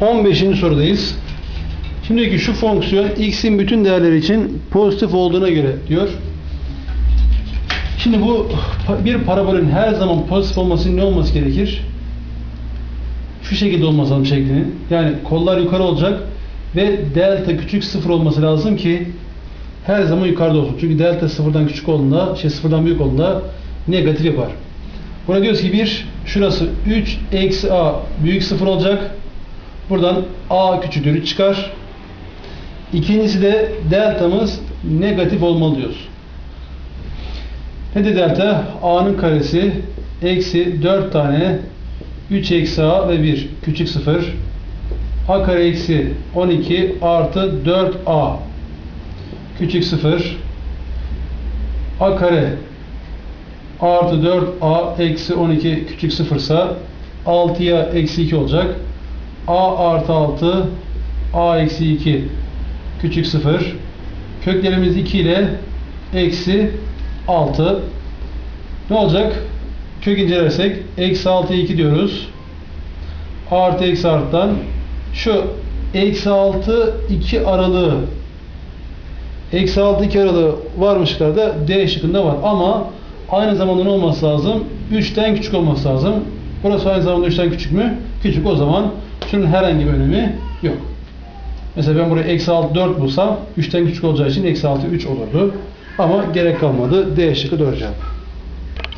15. sorudayız. Şimdi ki şu fonksiyon x'in bütün değerleri için pozitif olduğuna göre diyor. Şimdi bu bir parabolün her zaman pozitif olması ne olması gerekir? Şu şekilde olması lazım şeklinin. Yani kollar yukarı olacak ve delta küçük sıfır olması lazım ki her zaman yukarıda olsun. Çünkü delta sıfırdan küçük olduğunda, şey sıfırdan büyük olduğunda negatif yapar. Buna diyoruz ki bir, şurası 3 eksi a büyük sıfır olacak. Buradan a küçüktür 3 çıkar. İkincisi de deltamız negatif olmalı diyoruz. Ne de delta? a'nın karesi eksi 4 tane 3 eksi a ve 1 küçük 0 a kare eksi 12 artı 4a küçük 0 a kare artı 4a eksi 12 küçük 0 ise 6'ya eksi 2 olacak. A artı 6 a eksi 2 küçük 0 köklerimiz 2 ile eksi 6 ne olacak? Kök incelersek eksi 6'ya 2 diyoruz. Artı eksi arttan şu eksi 6 2 aralığı eksi 6 2 aralığı varmışlarda D şıkkında var ama aynı zamanda ne olması lazım? 3'ten küçük olması lazım. Burası aynı zamanda 3'ten küçük mü? Küçük. O zaman şunun herhangi bir önemi yok. Mesela ben buraya eksi 6 4 bulsam 3'ten küçük olacağı için eksi 6 3 olurdu. Ama gerek kalmadı. D şıkkı doğru.